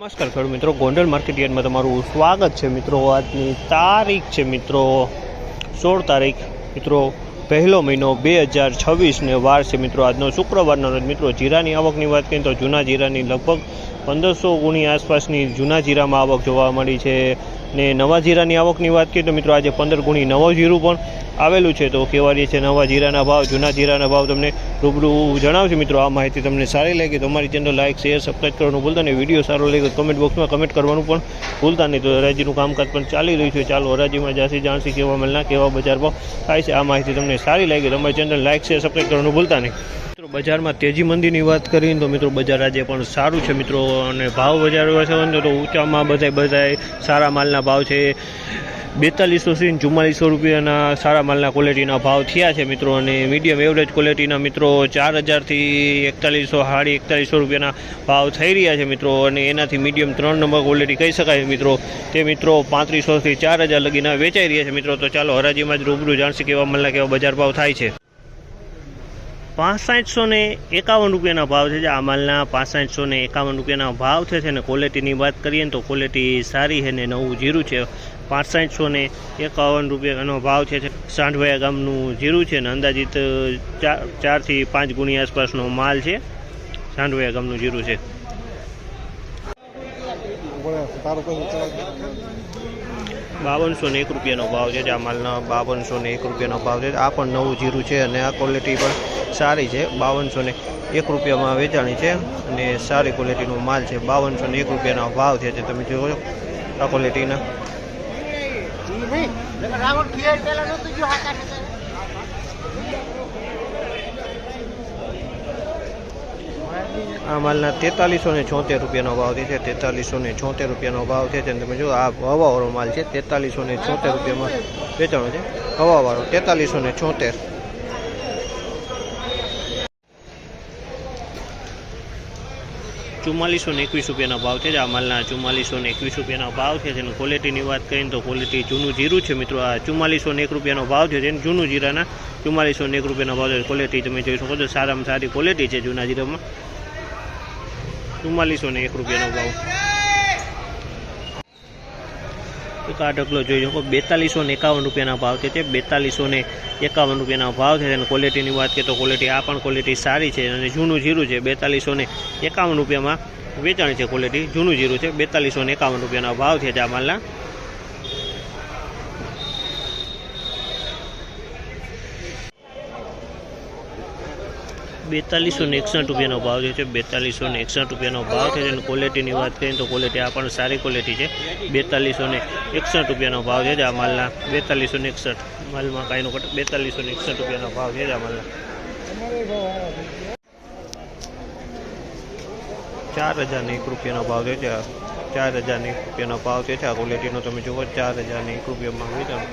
નમસ્કાર ખેડૂત મિત્રો, ગોંડલ માર્કેટયાર્ડમાં તમારું સ્વાગત છે મિત્રો. આજની તારીખ છે મિત્રો, સોળ તારીખ. મિત્રો, પહેલો મહિનો બે હજાર છવ્વીસને વાર છે મિત્રો આજનો શુક્રવારનો રોજ. મિત્રો, જીરાની આવકની વાત કરીએ તો જૂના જીરાની લગભગ પંદરસો ગુણી આસપાસની જૂના જીરામાં આવક જોવા મળી છે. ને નવા જીરાની આવકની વાત કરીએ તો મિત્રો આજે પંદર ગુણી નવા જીરું પણ આવેલું છે. તો કેવા છે નવા જીરાના ભાવ, જૂના જીરાના ભાવ તમને રૂબરૂ જણાવશું મિત્રો. આ માહિતી તમને સારી લાગી તો અમારી ચેનલ લાઇક શેર સબસ્ક્રાઈબ કરવાનું ભૂલતા નહીં. વીડિયો સારો લાગે કમેન્ટ બોક્સમાં કમેન્ટ કરવાનું પણ ભૂલતા નહીં. તો હરાજીનું કામકાજ પણ ચાલી રહ્યું છે. ચાલો હરાજીમાં જાસી જાણસી કેવા મળના કેવા બજાર ભાવ થાય છે. આ માહિતી તમને સારી લાગી તો અમારી ચેનલ લાઇક શેર સબસ્ક્રાઈબ કરવાનું ભૂલતા નહીં. બજારમાં તેજી મંદીની વાત કરીએ તો મિત્રો બજાર આજે પણ સારું છે મિત્રો અને ભાવ બજાર છે તો ઊંચામાં બધાય બધાય સારા માલના ભાવ છે. બેતાલીસોથી ચુમ્માલીસો રૂપિયાના સારા માલના ક્વોલિટીના ભાવ થયા છે મિત્રો અને મીડિયમ એવરેજ ક્વોલિટીના મિત્રો ચાર હજારથી એકતાલીસો સાડી એકતાલીસો રૂપિયાના ભાવ થઈ રહ્યા છે મિત્રો અને એનાથી મીડિયમ ત્રણ નંબર ક્વોલિટી કહી શકાય મિત્રો. તે મિત્રો પાંત્રીસોથી ચાર હજાર લગીના વેચાઈ રહ્યા છે મિત્રો. તો ચાલો હરાજીમાં જ રૂબરૂ જાણશે કેવા માલના કેવા બજાર ભાવ થાય છે. પાંસઠસો ને એકાવન રૂપિયાના ભાવ છે. આ માલના પાંસઠસો ને એકાવન રૂપિયાના ભાવ છે અને ક્વોલિટીની વાત કરીએ ને તો ક્વોલિટી સારી છે ને નવું જીરું છે. પાંસઠસો ને એકાવન રૂપિયાનો ભાવ છે સાંઠવાયા ગામનું જીરું છે ને અંદાજિત ચાર ચારથી પાંચ ગુણી આસપાસનો માલ છે. સાંઠવાયા ગામનું જીરું છે. બાવનસો ને એક રૂપિયાનો ભાવ છે આ માલના બાવનસો ને એક રૂપિયાનો ભાવ છે. આ પણ નવું જીરું છે અને આ ક્વોલિટી પણ સારી છે. બાવનસો ને એક રૂપિયામાં વેચાણી છે અને સારી ક્વોલિટીનો માલ છે. બાવનસો ને એક રૂપિયાનો ભાવ છે, જે તમે જોવો આ ક્વોલિટીના આ માલના તેતાલીસો ને છોતેર રૂપિયાનો ભાવ છે. તેતાલીસો ને છોતેર રૂપિયાનો ભાવ છે. તમે જો આ હવાવાળો માલ છે, તેતાલીસો ને છોતેર રૂપિયામાં વેચાણો છે. હવાવાળો તેતાલીસો ને છોતેર. ચુમ્માલીસો ને એકવીસ રૂપિયાનો ભાવ છે. આ માલના ચુમ્માલીસો ને એકવીસ રૂપિયાનો ભાવ છે. જેની ક્વોલિટીની વાત કરીને તો ક્વોલિટી જૂનું જીરું છે મિત્રો. આ ચુમ્માલીસો ને એક રૂપિયાનો ભાવ છે. જેને જૂનું જીરાના ચુમ્માલીસો ને એક રૂપિયાનો ભાવ છે. ક્વોલિટી તમે જોઈ શકો છો. સારામાં સારી ક્વોલિટી છે જૂના જીરામાં. ચુમ્માલીસો ને એક રૂપિયાનો ભાવ. એક આ ઢગલો જોઈ શકો, બેતાલીસો ને એકાવન રૂપિયાના ભાવ છે. તે બેતાલીસો ને એકાવન રૂપિયાના ભાવ છે. અને ક્વોલિટીની વાત કરીએ તો ક્વોલિટી આ પણ ક્વોલિટી સારી છે અને જૂનું જીરું છે, બેતાલીસો ને એકાવન રૂપિયામાં વેચાણ છે ક્વોલિટી જૂનું જીરું છે, બેતાલીસો ને એકાવન રૂપિયાના ભાવ છે આ માલના. બેતાલીસો ને એકસઠ રૂપિયાનો ભાવ જે છે, બેતાલીસો ને એકસઠ રૂપિયાનો ભાવ છે. અને ક્વોલિટીની વાત કરીએ તો ક્વોલિટી આ પણ સારી ક્વોલિટી છે. બેતાલીસો ને એકસઠ રૂપિયાનો ભાવ છે આ માલના. બેતાલીસો ને એકસઠ માલમાં કાંઈનો કટ બેતાલીસો ને એકસઠ રૂપિયાનો ભાવ છે આ માલના. ચાર હજારને એક રૂપિયાનો ભાવ છે ચાર હજારને એક રૂપિયાનો ભાવ છે આ ક્વોલિટીનો તમે જુઓ, ચાર હજારને એક રૂપિયામાં વેચાણ